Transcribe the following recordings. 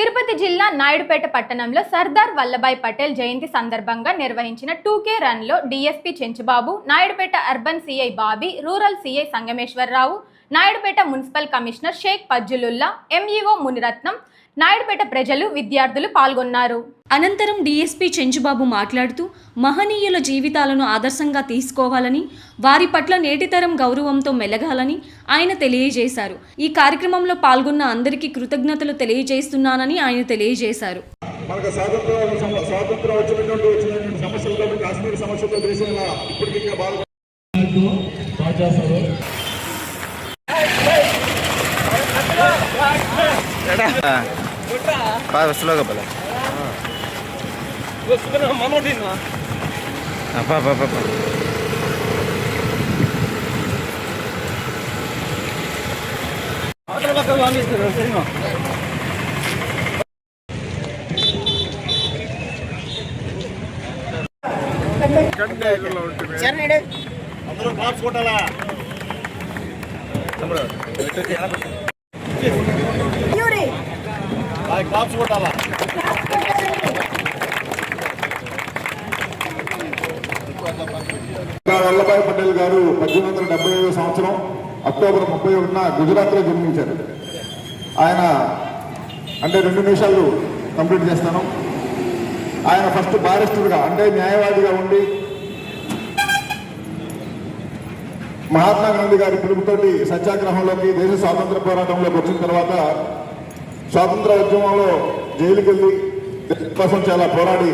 తిరుపతి జిల్లా నాయుడుపేట పట్టణంలో సర్దార్ వల్లభాయ్ పటేల్ జయంతి సందర్భంగా నిర్వహించిన టూకే రన్లో DSP Chenchubabu Naidupeta urban CI Bobby rural CI Sangameswararao Naidupeta municipal commissioner Shaik Fazulullah MEO Muniratnam Naidupeta ప్రజలు విద్యార్థులు పాల్గొన్నారు. అనంతరం డీఎస్పీ చెంచుబాబు మాట్లాడుతూ మహనీయుల జీవితాలను ఆదర్శంగా తీసుకోవాలని వారి పట్ల నేటితరం గౌరవంతో మెలగాలని ఆయన తెలియజేశారు. ఈ కార్యక్రమంలో పాల్గొన్న అందరికీ కృతజ్ఞతలు తెలియజేస్తున్నానని ఆయన తెలియజేశారు. మనకు స్వాతంత్రం సమ- స్వాతంత్రం వచ్చినటువంటి వచ్చినటువంటి సమస్యలతో కాశ్మీర్ సమస్యలతో దేశంలో ఇప్పటికీ ఇంకా బాగా బాగా స్లోగా పద అబ్బా అబ్బా అబ్బా అందరూ క్లాప్స్ కొట్టాలా అది క్లాప్స్ కొట్టాలా? వల్లభాయ్ పటేల్ గారు పద్దెనిమిది వందల డెబ్బై ఐదో సంవత్సరం అక్టోబర్ ముప్పై ఒకటిన గుజరాత్లో జన్మించారు. ఆయన అంటే రెండు నిమిషాలు కంప్లీట్ చేస్తాను. ఆయన ఫస్ట్ బారిస్టర్గా అంటే న్యాయవాదిగా ఉండి మహాత్మా గాంధీ గారి పిలుపుతోటి సత్యాగ్రహంలోకి దేశ స్వాతంత్ర పోరాటంలోకి వచ్చిన తర్వాత స్వాతంత్ర ఉద్యమంలో జైలుకి వెళ్ళి కోసం చాలా పోరాడి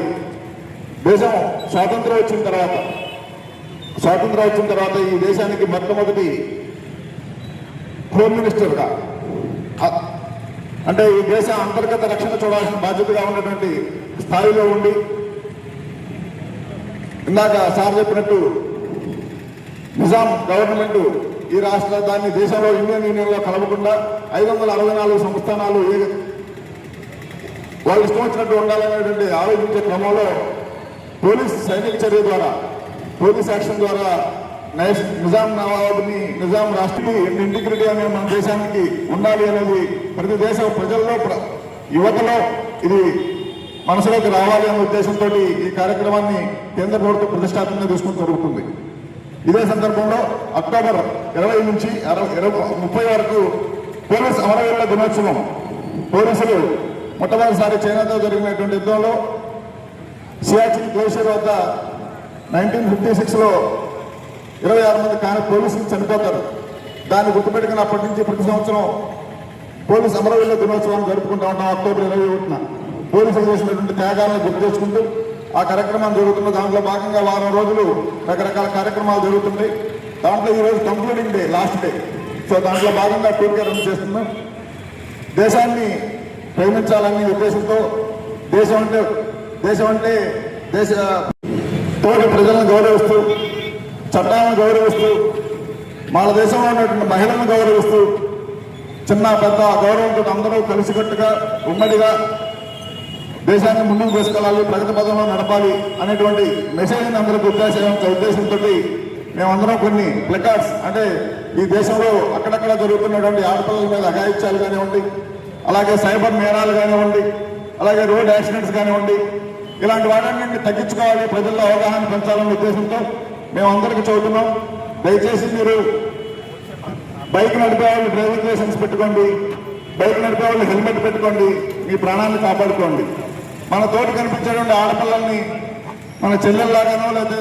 దేశం స్వాతంత్రం వచ్చిన తర్వాత స్వాతంత్రం వచ్చిన తర్వాత ఈ దేశానికి మొట్టమొదటి హోమ్ మినిస్టర్గా అంటే ఈ దేశ అంతర్గత రక్షణ చూడాల్సిన బాధ్యతగా ఉన్నటువంటి స్థాయిలో ఉండి ఇందాక సార్ చెప్పినట్టు నిజాం గవర్నమెంట్ ఈ రాష్ట్ర దాన్ని దేశంలో ఇండియన్ యూనియన్లో కలవకుండా ఐదు వందల అరవై నాలుగు సంస్థానాలు వాళ్ళు ఇష్టం వచ్చినట్టు ఉండాలనేటువంటి ఆలోచించే క్రమంలో పోలీస్ సైనిక చర్య ద్వారా పోలీస్ యాక్షన్ ద్వారా నైస్ నిజాం నవాబుని నిజాం రాష్ట్రకి ఇంటిగ్రిటీ అనేది మన దేశానికి ఉండాలి అనేది ప్రతి దేశ ప్రజల్లో యువతలో ఇది మనసులోకి రావాలి అనే ఉద్దేశంతో ఈ కార్యక్రమాన్ని కేంద్ర ప్రభుత్వం ప్రతిష్టాత్మకంగా తీసుకుని జరుగుతుంది. ఇదే సందర్భంలో అక్టోబర్ ఇరవై నుంచి ఇరవై ముప్పై వరకు పోలీస్ అమరవీరుల దినోత్సవం. పోలీసులు మొట్టమొదటిసారి చైనాతో జరిగినటువంటి యుద్ధంలో సియాచిన్ గ్లేషియర్ వద్ద నైన్టీన్ ఫిఫ్టీ సిక్స్లో ఇరవై ఆరు మంది కానీ పోలీసులు చనిపోతారు. దాన్ని గుర్తుపెట్టుకుని అప్పటి నుంచి ప్రతి సంవత్సరం పోలీస్ అమరవీరుల దినోత్సవాన్ని జరుపుకుంటా ఉంటాం అక్టోబర్ ఇరవై ఒకటిన. పోలీసులు చేసినటువంటి త్యాగాలను గుర్తు చేసుకుంటూ ఆ కార్యక్రమం జరుగుతున్న దాంట్లో భాగంగా వారం రోజులు రకరకాల కార్యక్రమాలు జరుగుతుంటాయి. దాంట్లో ఈరోజు concluding day last day. So దాంట్లో భాగంగా టూర్గా రన్ చేస్తున్నాం. దేశాన్ని ప్రేమించాలనే ఉద్దేశంతో దేశం అంటే దేశం అంటే దేశ తోటి ప్రజలను గౌరవిస్తూ చట్టాలను గౌరవిస్తూ మన దేశంలో ఉన్నటువంటి మహిళలను గౌరవిస్తూ చిన్న పెద్ద గౌరవంతో అందరూ కలిసికట్టుగా ఉమ్మడిగా దేశాన్ని ముందుకు తీసుకెళ్ళాలి ప్రగతి పదంలో నడపాలి అనేటువంటి మెసేజ్ని అందరికి ఉద్దేశం ఉద్దేశంతో మేమందరం కొన్ని ప్లకార్డ్స్ అంటే ఈ దేశంలో అక్కడక్కడ జరుగుతున్నటువంటి ఆడపిల్లల మీద అఘాయిత్యాలు కానివ్వండి అలాగే సైబర్ నేరాలు కానివ్వండి అలాగే రోడ్ యాక్సిడెంట్స్ కానివ్వండి ఇలాంటి వాటన్నింటిని తగ్గించుకోవాలి ప్రజల్లో అవగాహన పెంచాలనే ఉద్దేశంతో మేమందరికీ చదువుతున్నాం. దయచేసి మీరు బైక్ నడిపే వాళ్ళు డ్రైవింగ్ లైసెన్స్ పెట్టుకోండి బైక్ నడిపే వాళ్ళు హెల్మెట్ పెట్టుకోండి మీ ప్రాణాన్ని కాపాడుకోండి. మన తోటి కనిపించేటువంటి ఆడపిల్లల్ని మన చెల్లెల్లాగానో లేకపోతే